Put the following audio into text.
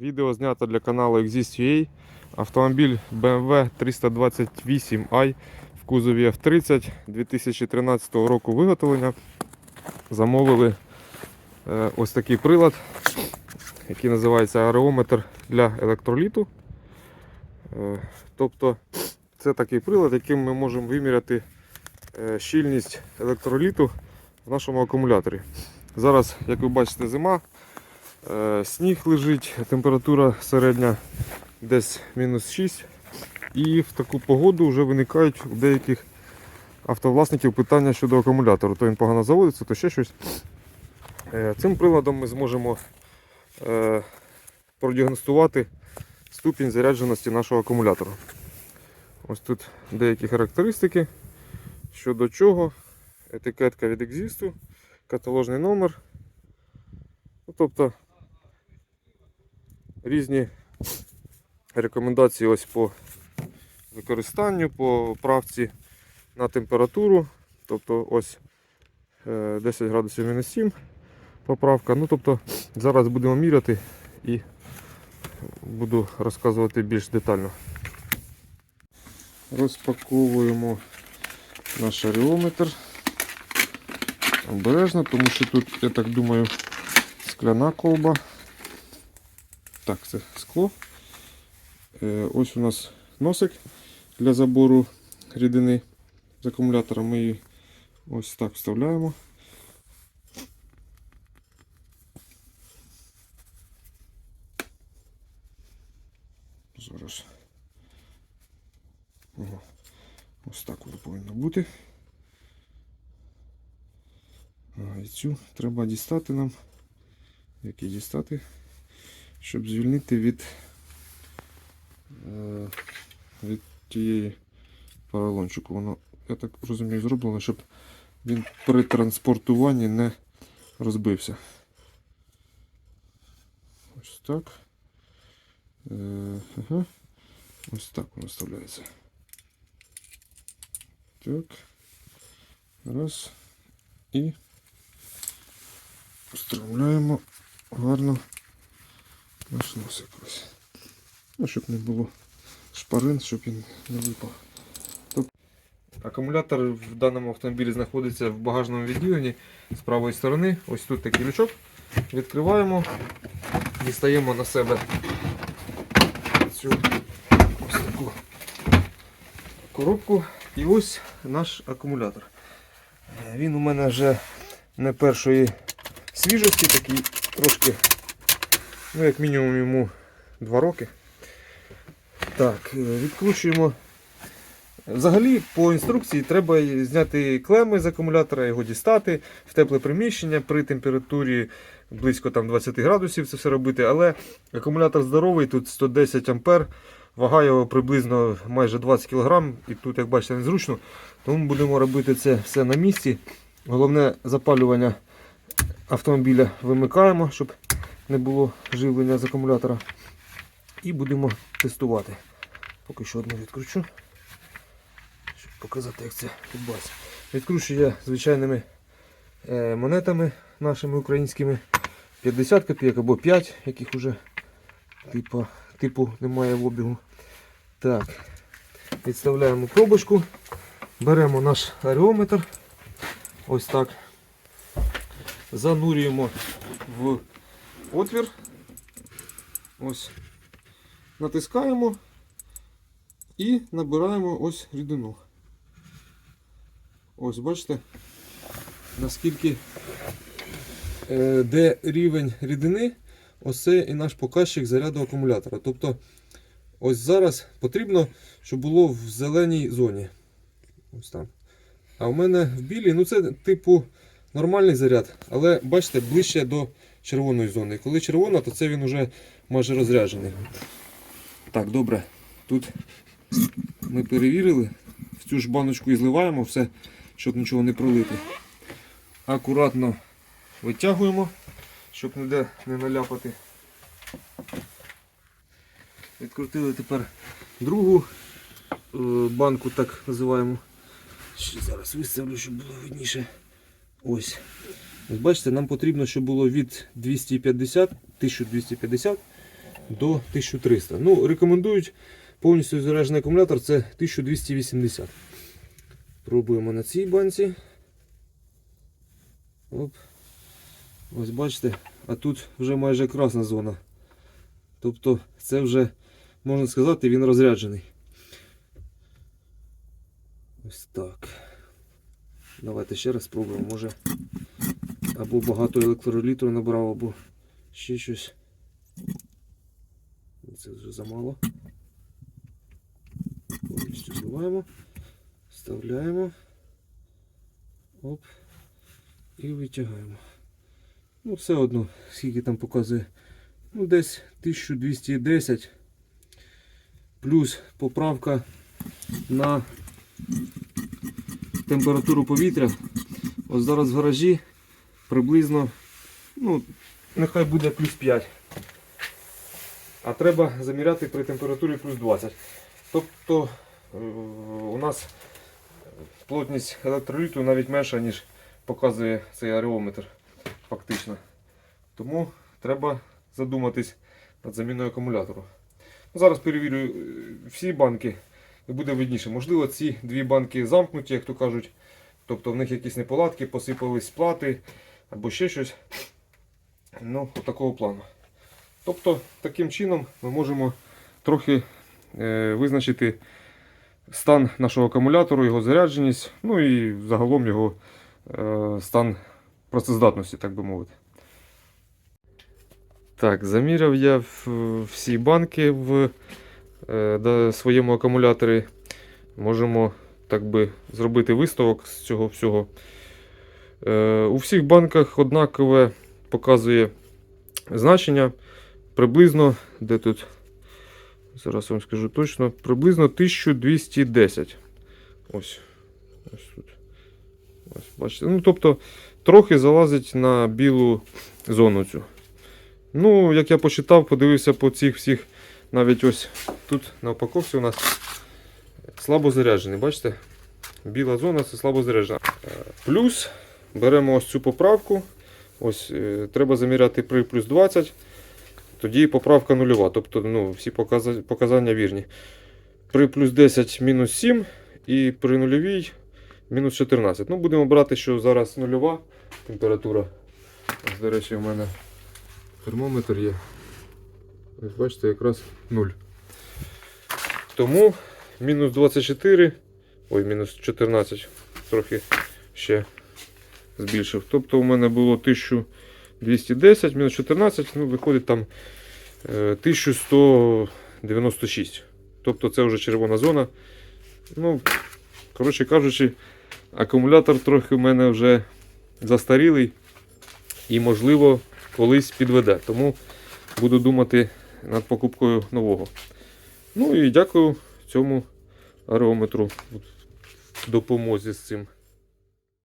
Відео знято для каналу Exist.ua. Автомобіль BMW 328i в кузові F30 2013 року виготовлення. Замовили е, ось такий прилад, який називається ареометр для електроліту. Е, Тобто це такий прилад, яким ми можемо виміряти е, щільність електроліту в нашому акумуляторі. Зараз, як ви бачите, зима. Е, Сніг лежить, температура середня десь мінус 6. І в таку погоду вже виникають у деяких автовласників питання щодо акумулятору. То він погано заводиться, то ще щось. Е, Цим приладом ми зможемо е, продіагностувати ступінь зарядженості нашого акумулятора. Ось тут деякі характеристики. Щодо чого, етикетка від екзисту, каталожний номер. Ну, тобто різні рекомендації ось по використанню, по правці на температуру. Тобто ось е, 10 градусів мінус 7 поправка. Ну, тобто зараз будемо міряти і буду розказувати більш детально. Розпаковуємо наш аріометр. Обережно, тому що тут, я так думаю, скляна колба. Так, це скло. Е, Ось у нас носик для забору рідини з акумулятора. Ми її ось так вставляємо. Зараз. Ого. Ось так воно повинно бути. А, і цю треба дістати нам. Як її дістати? Щоб звільнити від, е, від тієї поролончику. Воно, я так розумію, зроблено, щоб він при транспортуванні не розбився. Ось так. Е, ага. Ось так воно вставляється. Так. Раз. І встромляємо гарно наш носик ось. Ну, щоб не було шпарин, щоб він не випав. Акумулятор в даному автомобілі знаходиться в багажному відділенні з правої сторони. Ось тут такий лючок. Відкриваємо, дістаємо на себе цю ось таку коробку. І ось наш акумулятор. Е, Він у мене вже не першої свіжості, такий трошки, ну як мінімум йому 2 роки. Так, е, відкручуємо. Взагалі, по інструкції треба зняти клеми з акумулятора, його дістати в тепле приміщення при температурі близько там, 20 градусів це все робити. Але акумулятор здоровий, тут 110 ампер, вага його приблизно майже 20 кг, і тут, як бачите, незручно. Тому будемо робити це все на місці. Головне запалювання автомобіля вимикаємо, щоб не було живлення з акумулятора. І будемо тестувати. Поки що одну відкручу, щоб показати, як це відбувається. Відкручую я звичайними е, монетами нашими українськими. 50 копійок або 5, яких уже типу, типу немає в обігу. Так, відставляємо пробочку, беремо наш аріометр. Ось так. Занурюємо в отвір. Ось. Натискаємо і набираємо ось рідину. Ось, бачите, наскільки е, де рівень рідини, ось це і наш показчик заряду акумулятора. Тобто, ось зараз потрібно, щоб було в зеленій зоні. Ось там. А у мене в білій, ну це типу нормальний заряд, але бачите, ближче до червоної зони. Коли червона, то це він вже майже розряджений. Так, добре. Тут ми перевірили. В цю ж баночку і зливаємо все, щоб нічого не пролити. Акуратно витягуємо, щоб ніде не наляпати. Відкрутили тепер другу е, банку, так називаємо. Зараз виставлю, щоб було видніше. Ось. Ось бачите, нам потрібно, щоб було від 250, 1250 до 1300. Ну, рекомендують повністю заряджений акумулятор це 1280. Пробуємо на цій банці. Оп. Ось бачите, а тут вже майже красна зона. Тобто це вже, можна сказати, він розряджений. Ось так. Давайте ще раз спробуємо. Може або багато електролітру набрав, або ще щось. Це вже замало. Повністю зливаємо, вставляємо. Оп. І витягаємо. Ну, все одно, скільки там показує. Ну, десь 1210. Плюс поправка на температуру повітря. Ось зараз в гаражі приблизно, ну, нехай буде плюс 5. А треба заміряти при температурі плюс 20. Тобто е, у нас плотність електроліту навіть менша, ніж показує цей ареометр. Фактично. Тому треба задуматись над заміною акумулятору. Зараз перевірю е, всі банки і буде видніше. Можливо, ці дві банки замкнуті, як то кажуть. Тобто в них якісь неполадки, посипались плати або ще щось. Ну, такого плану. Тобто, таким чином ми можемо трохи е, визначити стан нашого акумулятору, його зарядженість, ну і загалом його е, стан працездатності, так би мовити. Так, заміряв я всі банки в е, своєму акумуляторі. Можемо так би зробити виставок з цього всього. Е, у всіх банках однакове показує значення. Приблизно, де тут, зараз вам скажу точно, приблизно 1210. Ось. Ось тут. Ось, бачите. Ну, тобто, трохи залазить на білу зону цю. Ну, як я почитав, подивився по цих всіх, навіть ось тут на упаковці у нас слабо заряджений, бачите? Біла зона це слабо заряджена. Е, Плюс беремо ось цю поправку. Ось е, треба заміряти при плюс 20. Тоді поправка нульова. Тобто ну, всі показання вірні. При плюс 10 мінус 7 і при нульовій мінус 14. Ну, будемо брати, що зараз нульова температура. Ось, до речі, у мене термометр є. Ось бачите, якраз 0. Тому мінус 24, ой, мінус 14, трохи ще збільшив. Тобто у мене було 1210, мінус 14, ну, виходить там е, 1196. Тобто це вже червона зона. Ну, коротше кажучи, акумулятор трохи в мене вже застарілий і, можливо, колись підведе. Тому буду думати над покупкою нового. Ну і дякую цьому ареометру допомозі з цим.